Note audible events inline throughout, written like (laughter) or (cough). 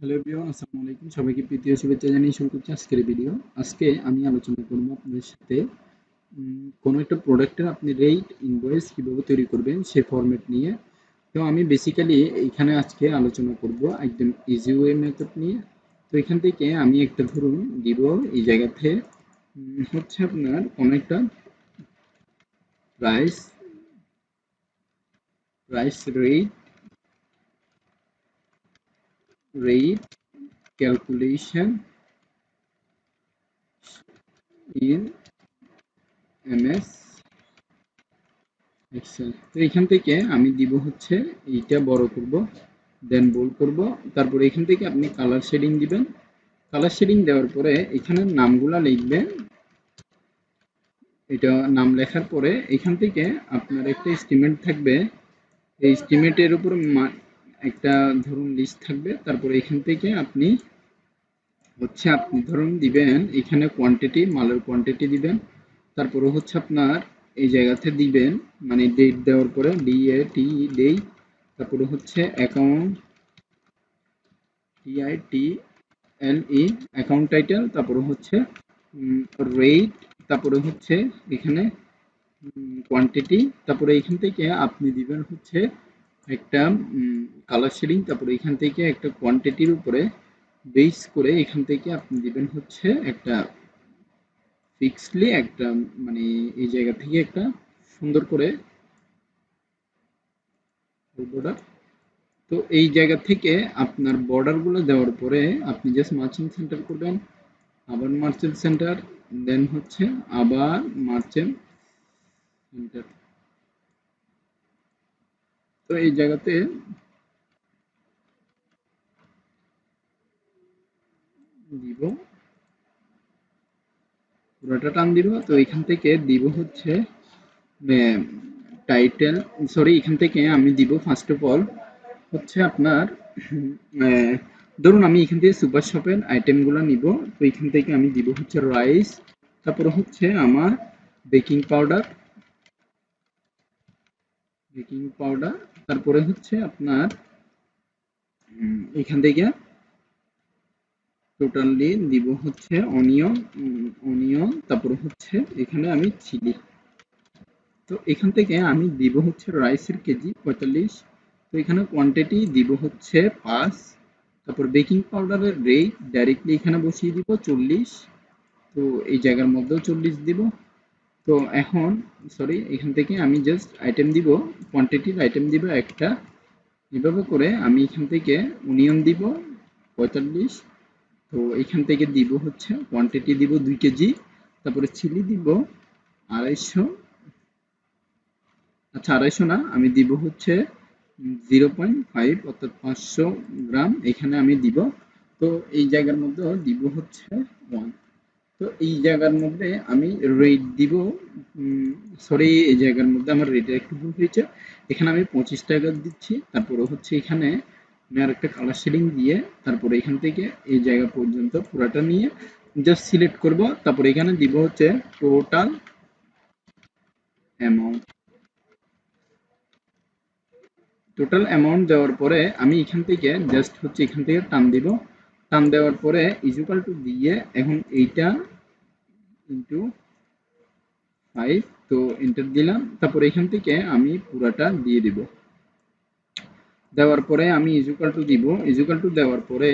Hello everyone আসসালামু আলাইকুম। সবাইকে প্রীতীয় শুভেচ্ছা জানিয়ে শুরু করছি আজকের ভিডিও আজকে আমি আলোচনা করব আপনাদের সাথে কোনো একটা প্রোডাক্টের আপনি রেট ইনভয়েস কীভাবে তৈরি করবেন সে ফরম্যাট নিয়ে। তো আমি বেসিক্যালি এখানে আজকে আলোচনা করব একদম ইজি ওয়ে মেথড নিয়ে। তো এখান থেকে আমি একটা ধরুন দিব, এই জায়গাতে হচ্ছে আপনার কোনো একটা price price rate rate calculation in ms Excel তো এখান থেকে আমি দিব হচ্ছে এইটা বড় করব দেন বোল্ড করব। তারপরে এখান থেকে আপনি কালার শেডিং দিবেন। কালার শেডিং দেওয়ার পরে এখানে নামগুলা লিখবেন। এটা নাম লেখার পরে এখান থেকে আপনার একটা এস্টিমেট থাকবে। এই এস্টিমেটের উপর একটা ধরুন লিস্ট থাকবে, তারপরে এখান থেকে আপনি হচ্ছে আপনি ধরুন দিবেন, এখানে কোয়ান্টিটি মালের কোয়ান্টিটি দিবেন, তারপরে হচ্ছে আপনার এই জায়গাতে দিবেন মানে ডেট দেওয়ার পরে ডি এ টি ডে তারপরে হচ্ছে account T I T L E account title তারপরে হচ্ছে রেট তারপরে হচ্ছে এখানে কোয়ান্টিটি তারপরে এখান থেকে আপনি দিবেন হচ্ছে একটা কালার শেডিং তারপরে এখান থেকে একটা কোয়ান্টিটির উপরে বেস করে এখান থেকে আপনি দিবেন হচ্ছে একটা ফিক্সলি একটা মানে এই জায়গা থেকে একটা সুন্দর করে বর্ডার তো এই জায়গা থেকে আপনার বর্ডারগুলো দেওয়ার পরে আপনি জাস্ট মার্চেন্ট সেন্টার করবেন, আবার মার্চেন্ট সেন্টার দেন হচ্ছে আবার মার্চেন্ট সেন্টার তো এই জায়গাতে দিব। পুরোটা টান দিব। তো এখান থেকে দিব হচ্ছে টাইটেল সরি এখান থেকে আমি দিব ফার্স্ট অফ অল হচ্ছে আপনার ধরুন আমি এখান থেকে সুপার শপের আইটেমগুলো নিব। তো এখান থেকে আমি দিব হচ্ছে রাইস তারপরে হচ্ছে আমার বেকিং পাউডার বেকিং পাউডার তারপরে হচ্ছে আপনার এখান থেকে টোটালি দিব হচ্ছে অনিয়ন অনিয়ন তারপরে হচ্ছে এখানে আমি চিলি তো এখান থেকে আমি দিব হচ্ছে রাইসের কেজি পঁয়তাল্লিশ। তো এখানে কোয়ান্টিটি দিব হচ্ছে পাঁচ। তারপর বেকিং পাউডারের রেট ডাইরেক্টলি এখানে বসিয়ে দিব চল্লিশ। তো এই জায়গার মধ্যেও চল্লিশ দিব। তো এখন সরি এখান থেকে আমি জাস্ট আইটেম দিব কোয়ান্টিটির আইটেম দিব একটা। এভাবে করে আমি এখান থেকে অনিয়ন দিব, পঁয়তাল্লিশ। তো এখান থেকে দিব হচ্ছে কোয়ান্টিটি দিব দুই কেজি। তারপরে চিলি দিব আড়াইশো। আচ্ছা আড়াইশো না, আমি দিব হচ্ছে জিরো পয়েন্ট ফাইভ অর্থাৎ পাঁচশো গ্রাম। এখানে আমি দিব। তো এই জায়গার মধ্যে দিব হচ্ছে ওয়ান তো এই জায়গার মধ্যে আমি রেট দিব সরি এই জায়গার মধ্যে আমার রেটে একটু ভুল হয়েছে। এখানে আমি পঁচিশ টাকা দিচ্ছি, তারপরে হচ্ছে এখানে আমি আর একটা কালার শেডিং দিয়ে তারপরে এখান থেকে এই জায়গা পর্যন্ত পুরাটা নিয়ে জাস্ট সিলেক্ট করব। তারপরে এখানে দিব হচ্ছে টোটাল অ্যামাউন্ট টোটাল অ্যামাউন্ট দেওয়ার পরে আমি এখান থেকে জাস্ট হচ্ছে এখান থেকে টান দিব। টান দেওয়ার পরে ইজুকাল টু দিয়ে এখন এইটা ইন্টু ফাইভ তো এন্টার দিলাম, তারপরে এখান থেকে আমি পুরাটা দিয়ে দিব। দেওয়ার পরে আমি ইজুকাল টু দিব ইজুকাল টু দেওয়ার পরে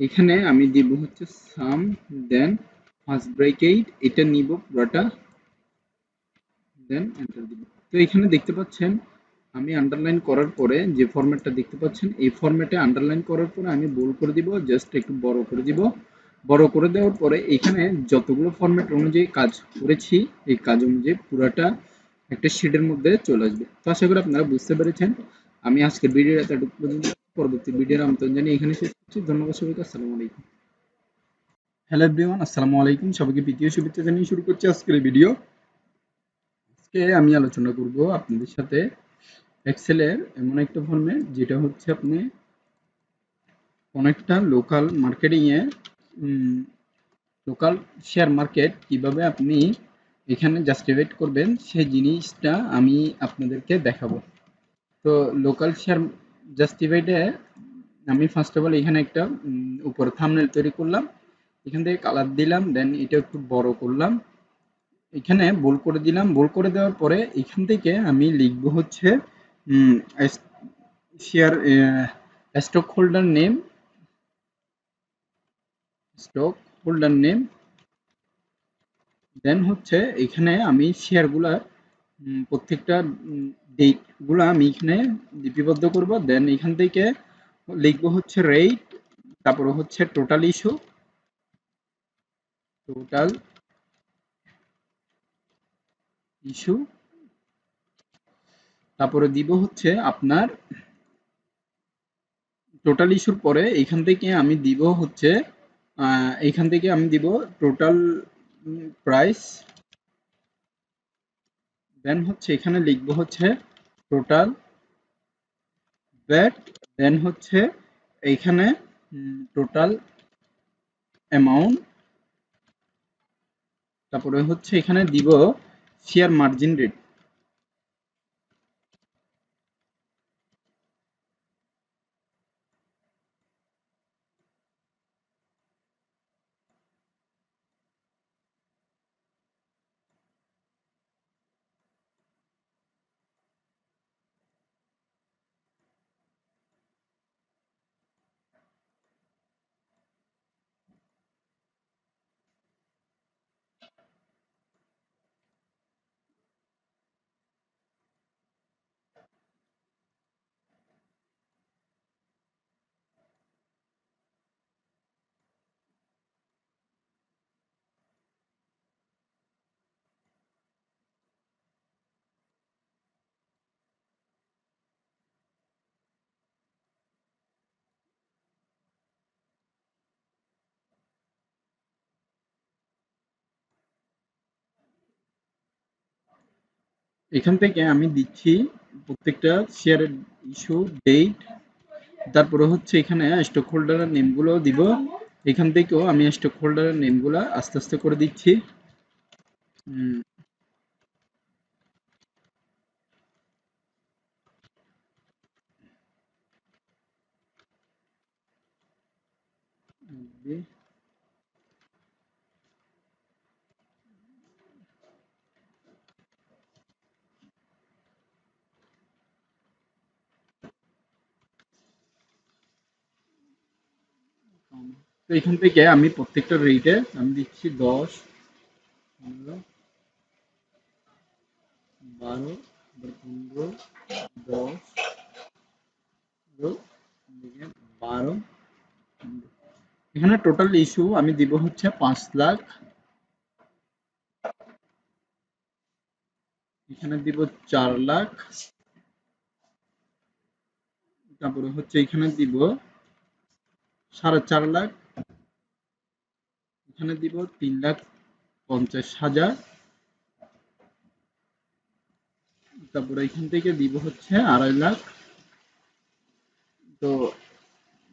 এখানে আমি দিব হচ্ছে সাম দেন ফার্স্ট ব্রেকেট এটা নিব পুরাটা দেন এন্টার দিব। তো এখানে দেখতে পাচ্ছেন আমি আন্ডারলাইন করার পরে যে ফরম্যাটটা দেখতে পাচ্ছেন, এই ফরম্যাটে আন্ডারলাইন করার পরে আমি বোল্ড করে দিব জাস্ট একটু বড় করে দিব। বড় করে দেওয়ার পরে এখানে যতগুলো ফরম্যাট অনুযায়ী কাজ করেছি, এই কাজ অনুযায়ী পুরাটা একটা শিটের মধ্যে চলে আসবে। তো আশা করি আপনারা বুঝতে পেরেছেন। আমি আজকের ভিডিও এতটুকু পর্যন্ত, পরবর্তী ভিডিওর আমন্ত্রণ জানিয়ে এখানে শেষ করছি। ধন্যবাদ সবাইকে, আসসালামু আলাইকুম। হ্যালো এভরিওয়ান আসসালামু আলাইকুম। সবাইকে দ্বিতীয় শুভেচ্ছা জানিয়ে শুরু করছি আজকের ভিডিও আজকে আমি আলোচনা করব আপনাদের সাথে এক্সেলের এমন একটা ফর্মে যেটা হচ্ছে আপনি কোন একটা লোকাল মার্কেটিং এ লোকাল শেয়ার মার্কেট কীভাবে আপনি এখানে জাস্টিফাইড করবেন সেই জিনিসটা আমি আপনাদেরকে দেখাবো। তো লোকাল শেয়ার জাস্টিফাইডে আমি ফার্স্ট অফ অল এখানে একটা উপরে থাম্বনেল তৈরি করলাম, এখান থেকে কালার দিলাম দেন এটা একটু বড় করলাম। এখানে বোল করে দিলাম বোল করে দেওয়ার পরে এখান থেকে আমি লিখব হচ্ছে share stock holder name stock holder name then হচ্ছে এখানে আমি শেয়ারগুলার প্রত্যেকটা ডেটগুলা আমি এখানে লিপিবদ্ধ করব। দেন এখান থেকে লিখব হচ্ছে রেট তারপরে হচ্ছে টোটাল ইস্যু টোটাল ইস্যু তারপরে দিব হচ্ছে আপনার টোটাল ইস্যুর পরে এখান থেকে আমি দিব হচ্ছে এখান থেকে আমি দিব টোটাল প্রাইস দেন হচ্ছে এখানে লিখব হচ্ছে টোটাল ব্যাট দেন হচ্ছে এইখানে টোটাল অ্যামাউন্ট তারপরে হচ্ছে এখানে দিব শেয়ার মার্জিন রেট এখান থেকে আমি দিচ্ছি প্রত্যেকটা শেয়ারের ইস্যু ডেট তারপরে হচ্ছে এখানে স্টক হোল্ডারের নেমগুলো দিব। এখান থেকেও আমি স্টক হোল্ডারের নেমগুলো আস্তে আস্তে করে দিচ্ছি। উম, এখান থেকে আমি প্রত্যেকটা রেটে আমি দিচ্ছি দশ, পনেরো, বারো পনেরো, দশ বারো এখানে টোটাল ইস্যু আমি দিব হচ্ছে পাঁচ লাখ। এখানে দিব চার লাখ। তারপরে হচ্ছে এখানে দিব সাড়ে চার লাখ। এখানে দিব তিন লাখ পঞ্চাশ হাজার। তারপরে এখান থেকে দিব হচ্ছে আড়াই লাখ। তো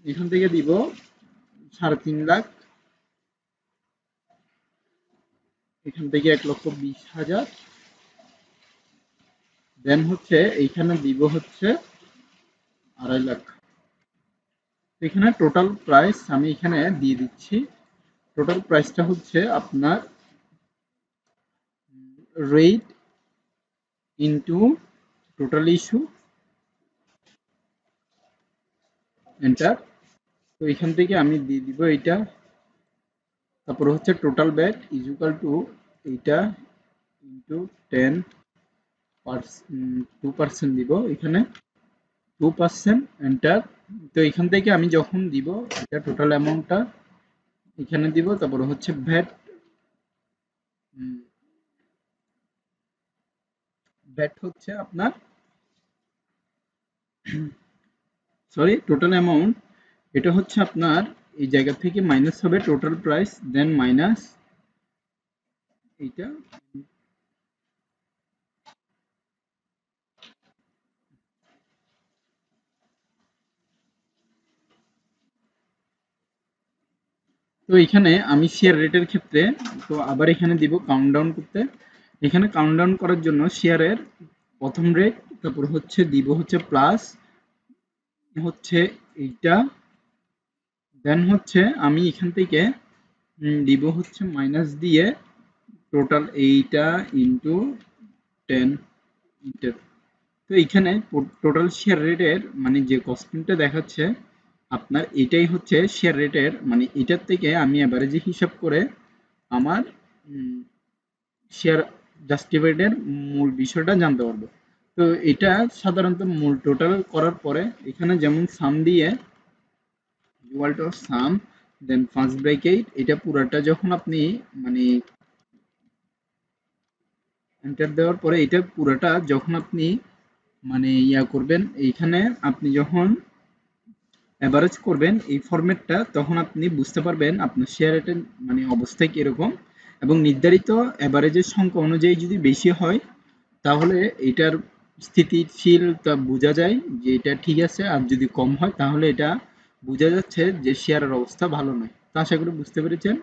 এখান থেকে দিব সাড়ে তিন লাখ। এখান থেকে এক লক্ষ বিশ হাজার। দেন হচ্ছে এইখানে দিব হচ্ছে আড়াই লাখ। এখানে টোটাল প্রাইস আমি এখানে দিয়ে দিচ্ছি। টোটাল প্রাইসটা হচ্ছে আপনার rate into total issue. Enter তো এখান থেকে আমি দিয়ে দিব এটা তারপর হচ্ছে total VAT is equal to এইটা ইন্টু টেন টু পার্সেন্ট দিব এখানে। টু পার্সেন্ট এন্টার তো এখান থেকে আমি যখন দিব, এটা টোটাল অ্যামাউন্টটা এখানে দিব, তারপর হচ্ছে ভ্যাট ভ্যাট হচ্ছে আপনার সরি টোটাল অ্যামাউন্ট এটা হচ্ছে আপনার, এই জায়গা থেকে মাইনাস হবে টোটাল প্রাইস দেন মাইনাস এইটা তো এখানে আমি শেয়ার রেটের ক্ষেত্রে তো আবার এখানে দিব কাউন্টডাউন করতে। এখানে কাউন্টডাউন করার জন্য শেয়ারের প্রথম রেট তারপর হচ্ছে দিব হচ্ছে প্লাস হচ্ছে এইটা দেন হচ্ছে আমি এখান থেকে দিব হচ্ছে মাইনাস দিয়ে টোটাল এইটা ইন্টু টেন ইন্টার তো এখানে টোটাল শেয়ার রেটের মানে যে কস্টিংটা দেখাচ্ছে আপনার এটাই হচ্ছে শেয়ার রেটের মানে এটার থেকে আমি অ্যাভারেজে হিসাব করে আমার শেয়ার জাস্টিফাইডের মূল বিষয়টা জানতে পারব। তো এটা সাধারণত মূল টোটাল করার পরে এখানে যেমন সাম দিয়ে equal to sum then first bracket এটা পুরাটা যখন আপনি মানে এন্টার দেওয়ার পরে এটা পুরাটা যখন আপনি মানে ইয়া করবেন, এইখানে আপনি যখন অ্যাভারেজ করবেন, এই ফরম্যাটটা তখন আপনি বুঝতে পারবেন আপনার শেয়ার রেটের মানে অবস্থা কীরকম এবং নির্ধারিত অ্যাভারেজের সংখ্যা অনুযায়ী যদি বেশি হয়, তাহলে এটার স্থিতিশীলতা বোঝা যায় যে এটা ঠিক আছে আর যদি কম হয়, তাহলে এটা বোঝা যাচ্ছে যে শেয়ারের অবস্থা ভালো নয়। তো আশা করি বুঝতে পেরেছেন।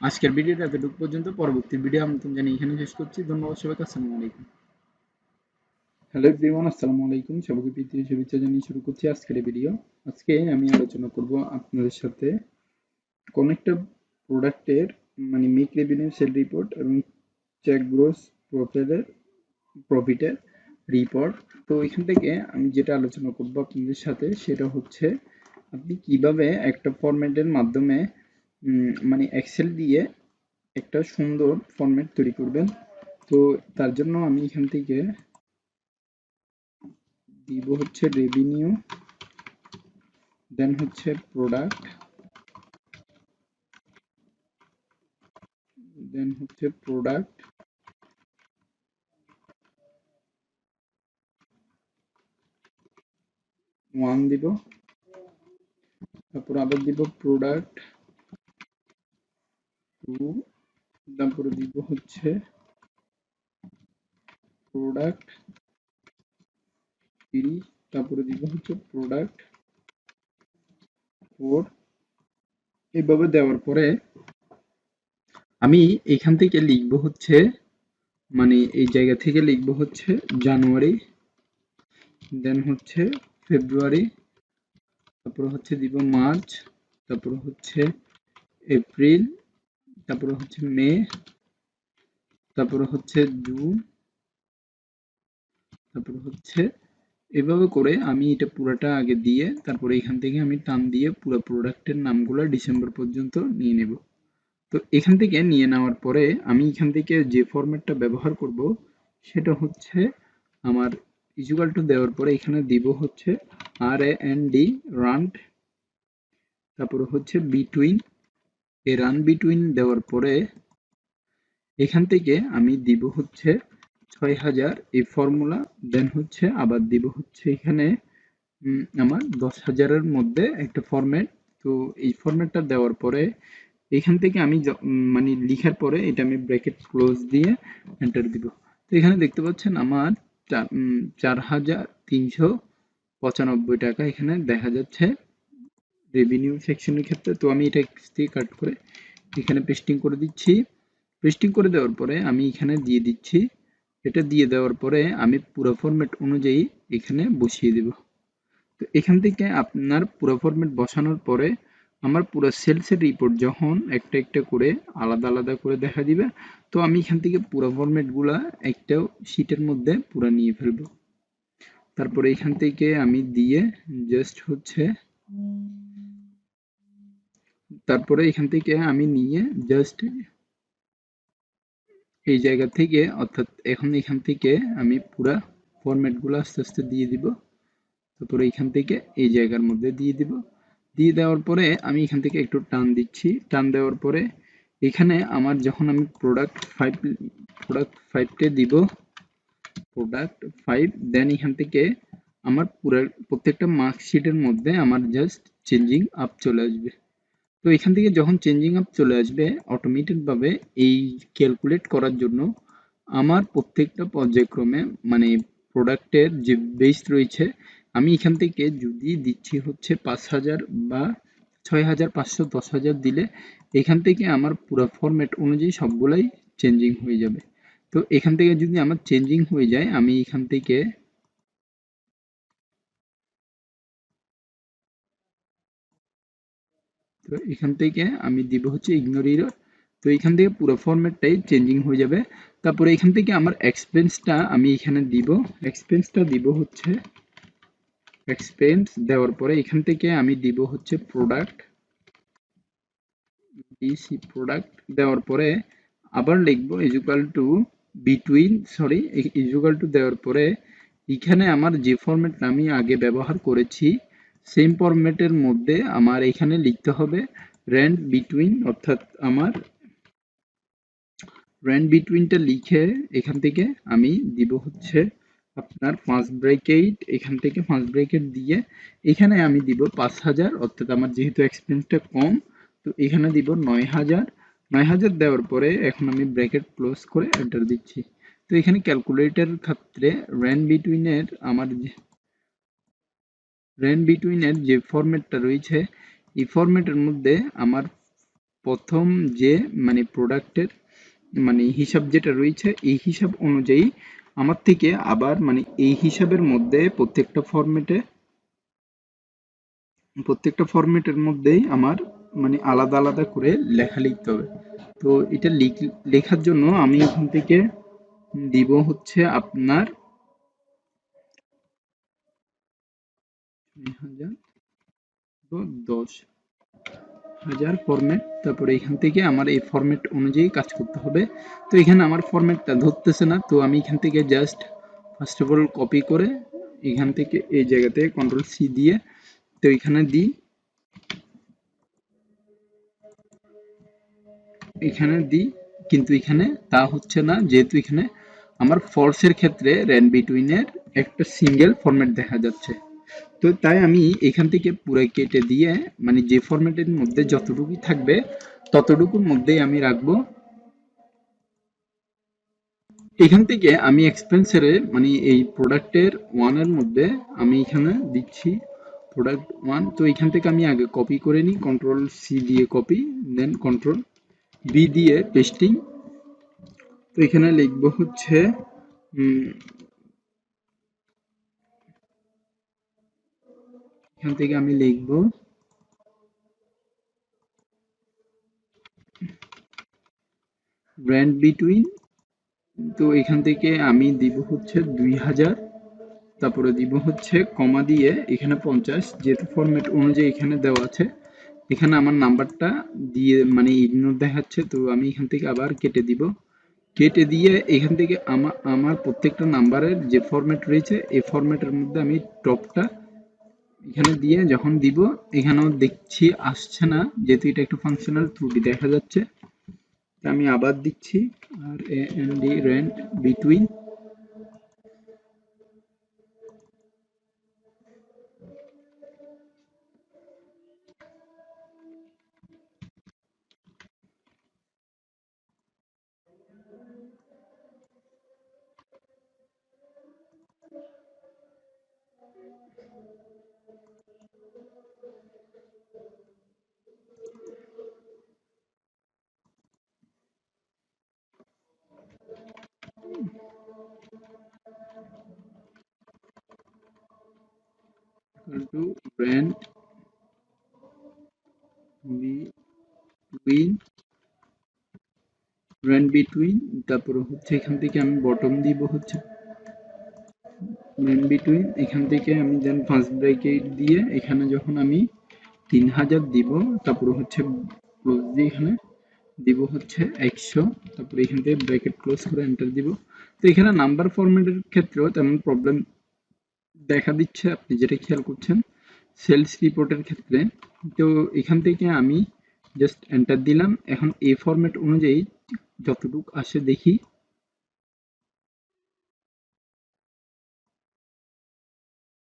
আজকের ভিডিওটা এতটুকু পর্যন্ত। পরবর্তী ভিডিও আমি তুমি জানি এখানে শেষ করছি। ধন্যবাদ সবাইকে। আসসালামু আলাইকুম। হ্যালো এভরিওয়ান আসসালামু আলাইকুম। সবাইকে প্রীতি শুভেচ্ছা জানিয়ে শুরু করছি আজকের ভিডিও আজকে আমি আলোচনা করব আপনাদের সাথে কোন একটা প্রোডাক্টের মানে মেক রেভিনিউ সেল রিপোর্ট এবং চেক গ্রোস প্রফিটের প্রফিটের রিপোর্ট তো এখান থেকে আমি যেটা আলোচনা করব আপনাদের সাথে সেটা হচ্ছে আপনি কীভাবে একটা ফরম্যাটের মাধ্যমে মানে এক্সেল দিয়ে একটা সুন্দর ফরম্যাট তৈরি করবেন। তো তার জন্য আমি এখান থেকে দিব হচ্ছে রেভিনিউ দেন হচ্ছে প্রোডাক্ট দেন হচ্ছে প্রোডাক্ট ওয়ান দিব, তারপর আবার দিব প্রোডাক্ট টু তারপরে দিব হচ্ছে প্রোডাক্ট থ্রি তারপরে দিব হচ্ছে প্রোডাক্ট ফোর এইভাবে দেওয়ার পরে আমি এখান থেকে লিখব হচ্ছে মানে এই জায়গা থেকে লিখব হচ্ছে জানুয়ারি দেন হচ্ছে ফেব্রুয়ারি, তারপর হচ্ছে দিব মার্চ, তারপর হচ্ছে এপ্রিল, তারপর হচ্ছে মে, তারপর হচ্ছে জুন, তারপর হচ্ছে এভাবে করে আমি এটা পুরোটা আগে দিয়ে তারপরে এখান থেকে আমি টান দিয়ে পুরো প্রোডাক্টের নামগুলো ডিসেম্বর পর্যন্ত নিয়ে নেব। তো এখান থেকে নিয়ে নেওয়ার পরে আমি এখান থেকে যে ফরম্যাটটা ব্যবহার করব সেটা হচ্ছে আমার ইজুকাল টু দেওয়ার পরে এখানে দিব হচ্ছে আর এ এন ডি রান্ড তারপরে হচ্ছে বিটুইন এই রান বিটুইন দেওয়ার পরে এখান থেকে আমি দিব হচ্ছে ছয় হাজার এই ফর্মুলা দেন হচ্ছে, আবার দিব হচ্ছে এখানে আমার দশ হাজারের মধ্যে একটা ফরম্যাট তো এই ফরম্যাটটা দেওয়ার পরে, এখান থেকে আমি মানে লিখার পরে এটা আমি ব্র্যাকেট ক্লোজ দিয়ে এন্টার দিব। তো এখানে দেখতে পাচ্ছেন আমার চার হাজার তিনশো পঁচানব্বই টাকা এখানে দেখা যাচ্ছে রেভিনিউ সেকশনের ক্ষেত্রে। তো আমি এটা থেকে কাট করে এখানে পেস্টিং করে দিচ্ছি। পেস্টিং করে দেওয়ার পরে আমি এখানে দিয়ে দিচ্ছি এটা দিয়ে দেওয়ার পরে আমি পুরো ফরম্যাট অনুযায়ী এখানে বসিয়ে দেব। তো এখান থেকে আপনার পুরো ফরম্যাট বসানোর পরে আমার পুরো সেলসের রিপোর্ট যখন একটা একটা করে আলাদা আলাদা করে দেখা দিবে, তো আমি এখান থেকে পুরো ফরম্যাটগুলা একটা শিটের মধ্যে পুরো নিয়ে ফেলব। তারপরে এখান থেকে আমি দিয়ে জাস্ট হচ্ছে তারপরে এখান থেকে আমি নিয়ে জাস্ট এই জায়গা থেকে, অর্থাৎ এখন এখান থেকে আমি পুরা ফরম্যাটগুলো আস্তে আস্তে দিয়ে দিব। তারপরে এখান থেকে এই জায়গার মধ্যে দিয়ে দিব। দিয়ে দেওয়ার পরে আমি এখান থেকে একটু টান দিচ্ছি। টান দেওয়ার পরে এখানে আমার যখন আমি প্রোডাক্ট ফাইভ প্রোডাক্ট ফাইভটে দিব প্রোডাক্ট ফাইভ দেন এখান থেকে আমার পুরো, প্রত্যেকটা মার্কশিটের মধ্যে আমার জাস্ট চেঞ্জিং আপ চলে আসবে। তো এখান থেকে যখন চেঞ্জিং আপ চলে আসবে অটোমেটেডভাবে এই ক্যালকুলেট করার জন্য আমার প্রত্যেকটা পর্যায়ক্রমে মানে প্রোডাক্টের যে বেস রয়েছে, আমি এখান থেকে যদি দিচ্ছি হচ্ছে পাঁচ হাজার বা ছয় হাজার পাঁচশো দশ হাজার দিলে এখান থেকে আমার পুরো ফরম্যাট অনুযায়ী সবগুলাই চেঞ্জিং হয়ে যাবে। তো এখান থেকে যদি আমার চেঞ্জিং হয়ে যায়, আমি এখান থেকে তো এখান থেকে আমি দিব হচ্ছে ইগনোর ইরর তো এখান থেকে পুরো ফরম্যাটটাই চেঞ্জিং হয়ে যাবে। তারপরে এখান থেকে আমার এক্সপেন্সটা আমি এখানে দিব। এক্সপেন্সটা দিব হচ্ছে এক্সপেন্স দেওয়ার পরে এখান থেকে আমি দিব হচ্ছে প্রোডাক্ট ডিসি প্রোডাক্ট দেওয়ার পরে আবার লিখব equal to between sorry equal to দেওয়ার পরে এখানে আমার যে ফরম্যাটটা আমি আগে ব্যবহার করেছি সেম ফরম্যাটের মধ্যে আমার এখানে লিখতে হবে র্যান্ড বিটুইন অর্থাৎ আমার র্যান্ড বিটুইনটা লিখে এখান থেকে আমি দিব হচ্ছে আপনার ফার্স্ট ব্রেকেট এখান থেকে ফার্স্ট ব্রেকেট দিয়ে এখানে আমি দিব পাঁচ হাজার, অর্থাৎ আমার যেহেতু এক্সপেন্সটা কম, তো এখানে দিব নয় হাজার। নয় হাজার দেওয়ার পরে এখন আমি ব্র্যাকেট ক্লোজ করে এন্টার দিচ্ছি। তো এখানে ক্যালকুলেটর ক্ষেত্রে র্যান বিটুইনের আমার যে র্যান বিটুইনের যে ফরম্যাটটা রয়েছে, এই ফরম্যাটের মধ্যে আমার প্রথম যে মানে প্রোডাক্টের মানে হিসাব যেটা রয়েছে, এই হিসাব অনুযায়ী আমার থেকে আবার মানে এই হিসাবের মধ্যে প্রত্যেকটা ফরম্যাটে প্রত্যেকটা ফরম্যাটের মধ্যেই আমার মানে আলাদা আলাদা করে লেখা লিখতে হবে। তো এটা লেখার জন্য আমি এখান থেকে দিব হচ্ছে আপনার দশ হাজার ফরম্যাট তারপরে এখান থেকে আমার এই ফরম্যাট অনুযায়ী কাজ করতে হবে। তো এখানে আমার ফরম্যাটটা ধরতেছে না। তো আমি এখান থেকে just first of all copy করে এখান থেকে এই জায়গাতে কন্ট্রোল সি দিয়ে তো এখানে দিই। এখানে দিই, কিন্তু এখানে তা হচ্ছে না। যেহেতু এখানে আমার ফলসের ক্ষেত্রে র্যান বিটুইনের একটা সিঙ্গেল ফরম্যাট দেখা যাচ্ছে। তো তাই আমি এখান থেকে পুরো কেটে দিয়ে মানে যে ফরম্যাটের মধ্যে যতটুকু থাকবে, ততটুকুর মধ্যেই আমি রাখব। এখান থেকে আমি এক্সপেন্সারে মানে এই প্রোডাক্টের ওয়ানের মধ্যে আমি এখানে দিচ্ছি প্রোডাক্ট ওয়ান তো এখান থেকে আমি আগে কপি করে নিই কন্ট্রোল সি দিয়ে কপি দেন কন্ট্রোল বি দিয়ে পেস্টিং তো এখানে লিখব হচ্ছে এখান থেকে আমি লিখব ব্র্যান্ড বিটুইন তো এখান থেকে আমি দিব হচ্ছে দুই হাজার, তারপরে দিব হচ্ছে কমা দিয়ে এখানে পঞ্চাশ, যেহেতু ফরম্যাট অনুযায়ী এখানে দেওয়া আছে, এখানে আমার নাম্বারটা দিয়ে মানে ইগনোর দেখাচ্ছে, তো আমি এখান থেকে আবার কেটে দিব। কেটে দিয়ে এখান থেকে আমার আমার প্রত্যেকটা নাম্বারের যে ফরম্যাট রয়েছে, এই ফরম্যাটের মধ্যে আমি টপটা এখানে দিয়ে যখন দিব, এখানেও দেখছি আসছে না, যেহেতু এটা একটু ফাংশনাল ত্রুটি দেখা যাচ্ছে। আমি আবার দিচ্ছি আর A N D rent between to rent between rent between, তারপরে হচ্ছে এখান থেকে আমি বটম দিব হচ্ছে। মেন বিটুইন এখান থেকে আমি দেন ফার্স্ট ব্র্যাকেট দিয়ে এখানে যখন আমি তিন হাজার দিব, তারপরে হচ্ছে ক্লোজ দিয়ে এখানে দিব হচ্ছে একশো, তারপরে এখান থেকে ব্র্যাকেট ক্লোজ করে এন্টার দিব। তো এখানে নাম্বার ফরম্যাটের ক্ষেত্রেও তেমন প্রবলেম দেখা দিচ্ছে, আপনি যেটা খেয়াল করছেন সেলস রিপোর্টের ক্ষেত্রে, তো এখান থেকে আমি জাস্ট এন্টার দিলাম। এখন এই ফরম্যাট অনুযায়ী যতটুকু আসে দেখি।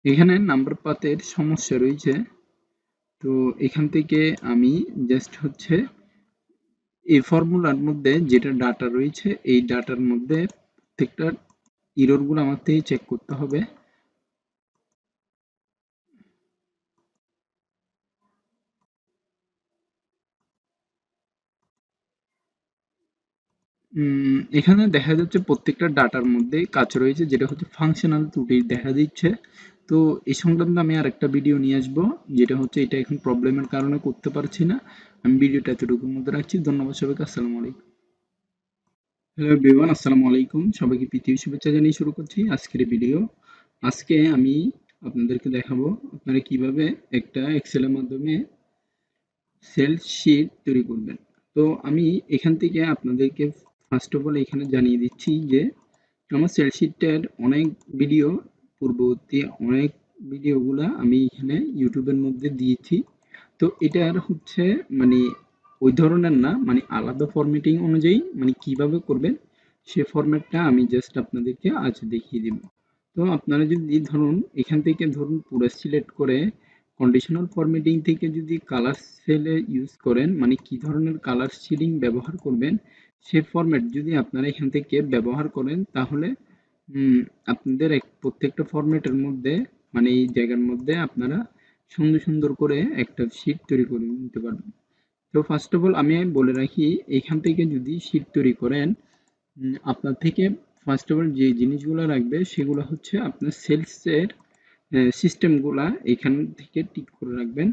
এখানে নাম্বার পাতের সমস্যা রয়েছে। তো এখান থেকে আমি জাস্ট হচ্ছে এই ফর্মুলার মধ্যে যেটা ডাটা রয়েছে, এই ডাটার মধ্যে প্রত্যেকটা ইরোরগুলো আমার থেকে চেক করতে হবে। এখানে দেখা যাচ্ছে প্রত্যেকটা ডাটার মধ্যে কাজ রয়েছে, যেটা হচ্ছে ফাংশনাল ত্রুটি দেখা দিচ্ছে। তো এই সংক্রান্ত আমি আর একটা ভিডিও নিয়ে আসব, যেটা হচ্ছে এটা এখন প্রবলেমের কারণে করতে পারছি না। আমি ভিডিওটা এতটুকুর মধ্যে রাখছি, ধন্যবাদ সবাইকে, আসসালামু আলাইকুম। হ্যালো এভরিওয়ান আসসালামু আলাইকুম। সবাইকে পৃথিবী শুভেচ্ছা জানিয়ে শুরু করছি আজকের ভিডিও আজকে আমি আপনাদেরকে দেখাবো আপনারা কীভাবে একটা এক্সেলের মাধ্যমে সেল শিট তৈরি করবেন। তো আমি এখান থেকে আপনাদেরকে ফার্স্ট অফ অল এখানে জানিয়ে দিচ্ছি যে আমার সেল শিটটার অনেক ভিডিও পূর্ববর্তী অনেক ভিডিওগুলা আমি এখানে ইউটিউবের মধ্যে দিয়েছি। তো এটার হচ্ছে মানে ওই ধরনের না মানে আলাদা ফরম্যাটিং অনুযায়ী মানে কীভাবে করবেন, সে ফরম্যাটটা আমি জাস্ট আপনাদেরকে আজ দেখিয়ে দিব। তো আপনারা যদি ধরুন, এখান থেকে ধরুন পুরো সিলেক্ট করে কন্ডিশনাল ফরম্যাটিং থেকে যদি কালার সেলে ইউজ করেন মানে কি ধরনের কালার শিডিং ব্যবহার করবেন সে ফরম্যাট যদি আপনারা এখান থেকে ব্যবহার করেন, তাহলে আপনাদের প্রত্যেকটা ফরম্যাটের মধ্যে মানে এই জায়গার মধ্যে আপনারা সুন্দর সুন্দর করে একটা শিট তৈরি করে নিতে পারবেন। তো ফার্স্ট অফ অল আমি বলে রাখি, এখান থেকে যদি শিট তৈরি করেন আপনার থেকে ফার্স্ট অফ অল যে জিনিসগুলো রাখবে সেগুলো হচ্ছে আপনার সেলসের সিস্টেমগুলা এখান থেকে টিক করে রাখবেন।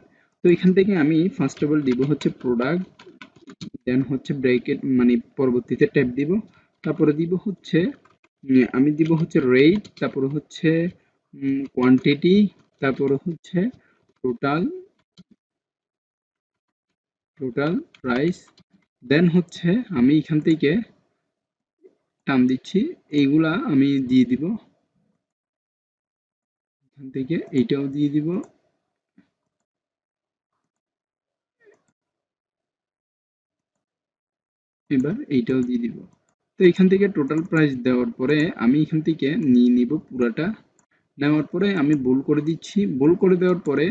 তো এখান থেকে আমি ফার্স্ট অফ অল দিব হচ্ছে প্রোডাক্ট দেন হচ্ছে ব্রেকেট মানে পরবর্তীতে ট্যাব দিব। তারপরে দিব হচ্ছে আমি দিব হচ্ছে রেট তারপরে হচ্ছে কোয়ান্টিটি তারপরে হচ্ছে টোটাল টোটাল প্রাইস দেন হচ্ছে আমি এখান থেকে টান দিচ্ছি, এইগুলা আমি দিয়ে দিব। এখান থেকে এইটাও দিয়ে দিব। এবার এইটাও দিয়ে দিব। তো এখান থেকে টোটাল প্রাইস দেওয়ার পরে আমি এখান থেকে নিয়ে নিব পুরাটা। নেওয়ার পরে আমি বোল করে দিচ্ছি। বোল করে দেওয়ার পরে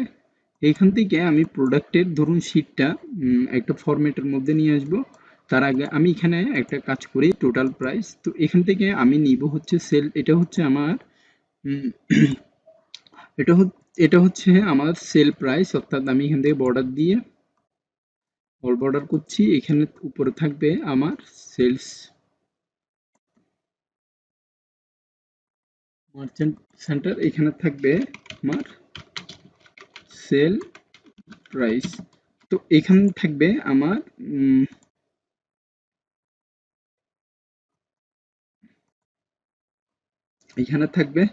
এখান থেকে আমি প্রোডাক্টের ধরুন শিটটা একটা ফরম্যাটের মধ্যে নিয়ে আসব। তার আগে আমি এখানে একটা কাজ করি টোটাল প্রাইস তো এখান থেকে আমি নিব হচ্ছে সেল এটা হচ্ছে আমার (clears throat) এটা এটা হচ্ছে আমার সেল প্রাইস অর্থাৎ আমি এখান থেকে বর্ডার দিয়ে অল বর্ডার করছি, এখানে উপরে থাকবে আমার সেলস মার্চেন্ট সেন্টার এখানে থাকবে আমার সেল প্রাইস তো এখানে থাকবে আমার এখানে থাকবে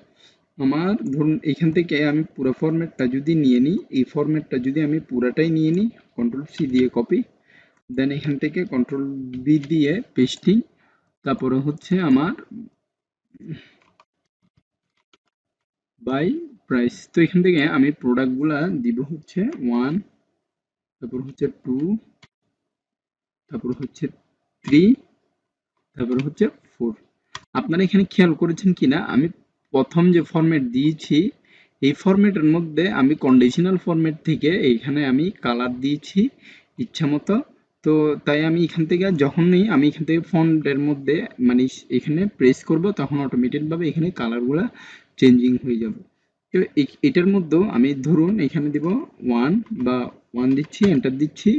আমার, ধরুন এখান থেকে আমি পুরো ফরম্যাটটা যদি নিয়ে নিই, এই ফরম্যাটটা যদি আমি পুরাটাই নিয়ে নিই কন্ট্রোল সি দিয়ে কপি দেন এখান থেকে কন্ট্রোল বি দিয়ে পেস্টিং তারপরে হচ্ছে আমার বাই প্রাইস তো এখান থেকে আমি প্রোডাক্টগুলা দিব হচ্ছে ওয়ান তারপর হচ্ছে টু তারপর হচ্ছে থ্রি তারপর হচ্ছে ফোর আপনারা এখানে খেয়াল করেছেন কিনা? আমি প্রথম যে ফরম্যাট দিয়েছি এই ফরম্যাটের মধ্যে আমি কন্ডিশনাল ফরম্যাট থেকে এইখানে আমি কালার দিয়েছি ইচ্ছা মতো। তো তাই আমি এখান থেকে যখনই আমি এখান থেকে ফন্টের মধ্যে মানে এখানে প্রেস করব, তখন অটোমেটিকভাবে এখানে কালারগুলা চেঞ্জিং হয়ে যাবে। তো এটার মধ্যেও আমি ধরুন এখানে দিব ওয়ান বা ওয়ান দিচ্ছি এন্টার দিচ্ছি,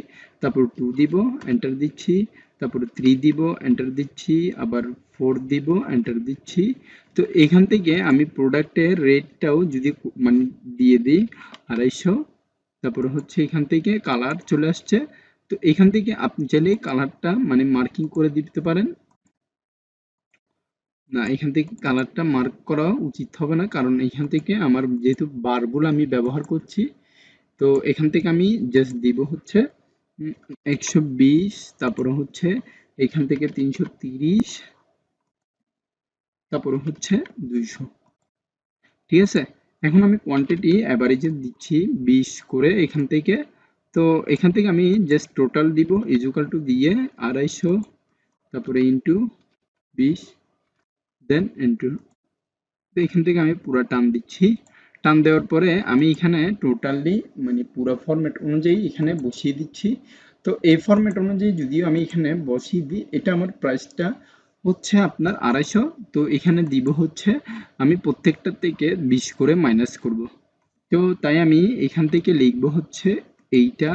তারপর টু দিব এন্টার দিচ্ছি, তারপর থ্রি দিব এন্টার দিচ্ছি, আবার ফোর দিব এন্টার দিচ্ছি। তো এখান থেকে আমি প্রোডাক্টের রেটটাও যদি মানে দিয়ে দিই আড়াইশো, তারপরে হচ্ছে এখান থেকে কালার চলে আসছে। তো এখান থেকে আপনি চাইলে কালারটা মানে মার্কিং করে দিতে পারেন। না, এখান থেকে কালারটা মার্ক করা উচিত হবে না, কারণ এখান থেকে আমার যেহেতু বারগুলো আমি ব্যবহার করছি, তো এখান থেকে আমি জাস্ট দিব হচ্ছে একশো বিশ, তারপরে হচ্ছে এখান থেকে তিনশো তারপরে হচ্ছে দুইশো। ঠিক আছে? এখন আমি কোয়ান্টিটি অ্যাভারেজে দিচ্ছি বিশ করে এখান থেকে। তো এখান থেকে আমি জাস্ট টোটাল দিব ইজুকাল টু দিয়ে আড়াইশো, তারপরে ইন্টু বিশ দেন ইন্টু তো এখান থেকে আমি পুরো টান দিচ্ছি। টান দেওয়ার পরে আমি এখানে টোটালি মানে পুরো ফরম্যাট অনুযায়ী এখানে বসিয়ে দিচ্ছি। তো এই ফরম্যাট অনুযায়ী যদিও আমি এখানে বসিয়ে দিই, এটা আমার প্রাইসটা হচ্ছে আপনার আড়াইশো। তো এখানে দিব হচ্ছে আমি প্রত্যেকটা থেকে বিশ করে মাইনাস করব। তো তাই আমি এখান থেকে লিখব হচ্ছে এইটা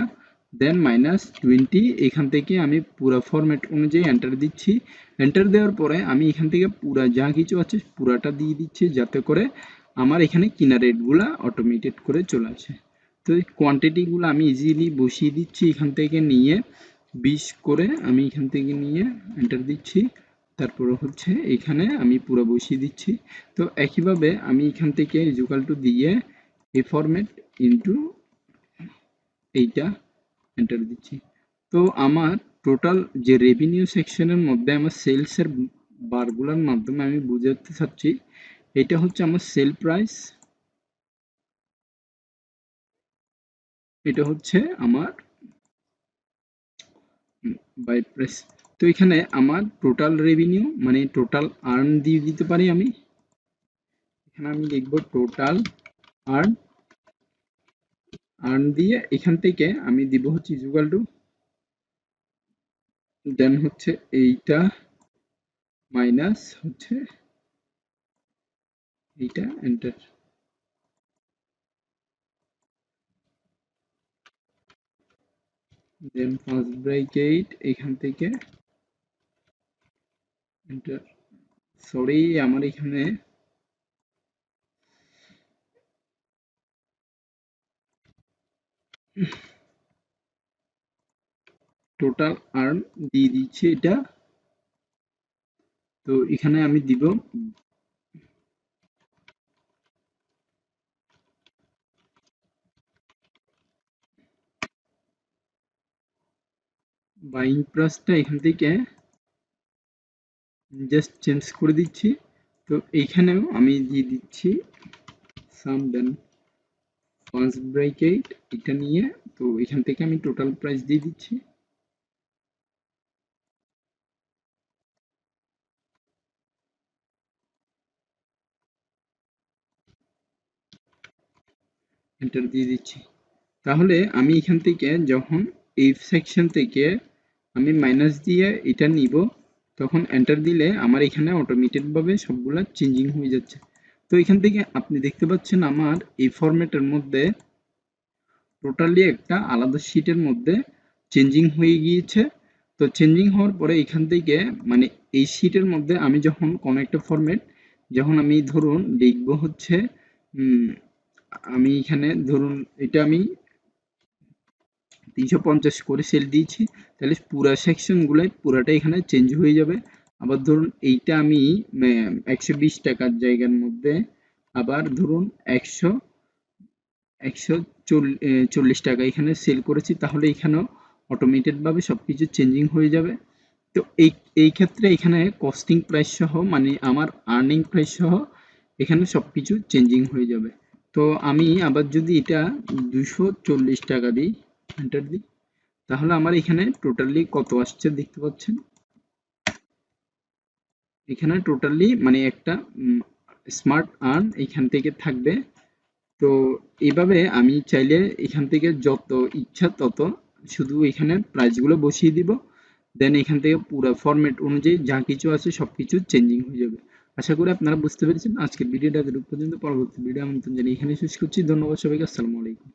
দেন মাইনাস টোয়েন্টি এখান থেকে আমি পুরো ফরম্যাট অনুযায়ী এন্টার দিচ্ছি। এন্টার দেওয়ার পরে আমি এখান থেকে পুরা যা কিছু আছে পুরাটা দিয়ে দিচ্ছি যাতে করে আমার এখানে কিনা রেটগুলা অটোমেটেড করে চলে আসে। তো এই কোয়ান্টিটিগুলো আমি ইজিলি বসিয়ে দিচ্ছি এখান থেকে নিয়ে, বিশ করে আমি এখান থেকে নিয়ে এন্টার দিচ্ছি। তারপরে হচ্ছে এখানে আমি পুরো বসিয়ে দিচ্ছি। তো একইভাবে আমি এখান থেকে ইজুকাল টু দিয়ে এই ফরম্যাট ইনটু এইটা এন্টার দিচ্ছি। তো আমার টোটাল যে রেভিনিউ সেকশনের মধ্যে আমার সেলসের বারগুলোর মাধ্যমে আমি বুঝাতে চাচ্ছি, এটা হচ্ছে আমার সেল প্রাইস এটা হচ্ছে আমার বাই প্রাইস তো এখানে আমার টোটাল রেভিনিউ মানে টোটাল আর্ন দিয়ে দিতে পারি আমি। এখানে আমি লিখব টোটাল আর্ন আর্ন দিয়ে এখান থেকে আমি দিব হচ্ছে ইজুগাল টু দেন হচ্ছে এইটা মাইনাস হচ্ছে এইটা এন্টার দেন ফার্স্ট ব্র্যাকেট এখান থেকে এন্টার সরি আমার এখানে টোটাল আর্ন দিয়ে দিচ্ছি এটা। তো এখানে আমি দিব বাইং প্রাইসটা এখান থেকে জাস্ট চেঞ্জ করে দিচ্ছি। তো এইখানেও আমি দিয়ে দিচ্ছি সাম দেন ফার্স্ট ব্র্যাকেট এটা নিয়ে। তো এখান থেকে আমি টোটাল প্রাইস দিয়ে দিচ্ছি। এন্টার দিয়ে দিচ্ছি। তাহলে আমি এখান থেকে যখন এই সেকশন থেকে আমি মাইনাস দিয়ে এটা নিব তখন এন্টার দিলে আমার এখানে অটোমেটেড ভাবে সবগুলা চেঞ্জিং হয়ে যাচ্ছে। তো এখান থেকে আপনি দেখতে পাচ্ছেন আমার এই ফরম্যাটের মধ্যে টোটালি একটা আলাদা শিটের মধ্যে চেঞ্জিং হয়ে গিয়েছে। তো চেঞ্জিং হওয়ার পরে এখান থেকে মানে এই শিটের মধ্যে আমি যখন কোনো একটা ফরম্যাট যখন আমি ধরুন লিখব হচ্ছে আমি এখানে ধরুন এটা আমি তিনশো পঞ্চাশ করে সেল দিয়েছি, তাহলে পুরা সেকশনগুলো পুরাটা এখানে চেঞ্জ হয়ে যাবে। আবার ধরুন এইটা আমি একশো বিশ টাকার জায়গার মধ্যে আবার ধরুন একশো একশো চল্লিশ টাকা এখানে সেল করেছি, তাহলে এখানেও অটোমেটেডভাবে সব কিছু চেঞ্জিং হয়ে যাবে। তো এই এই ক্ষেত্রে এখানে কস্টিং প্রাইস সহ মানে আমার আর্নিং প্রাইস সহ, এখানে সব কিছু চেঞ্জিং হয়ে যাবে। তো আমি আবার যদি এটা দুশো টাকা দিই এন্টার দিই। তাহলে আমার এখানে টোটালি কত আসছে দেখতে পাচ্ছেন? এখানে টোটালি মানে একটা স্মার্ট আর্ন এখান থেকে থাকবে। তো এইভাবে আমি চাইলে এখান থেকে যত ইচ্ছা তত শুধু এখানে প্রাইসগুলো বসিয়ে দিব। দেন এখান থেকে পুরো ফরম্যাট অনুযায়ী যা কিছু আছে সব কিছু চেঞ্জিং হয়ে যাবে। আশা করি আপনারা বুঝতে পেরেছেন। আজকের ভিডিওটা পর্যন্ত। পরবর্তী ভিডিও আমন্ত্রণ জানিয়ে এখানে শেষ করছি। ধন্যবাদ সবাইকে। আসসালামু আলাইকুম।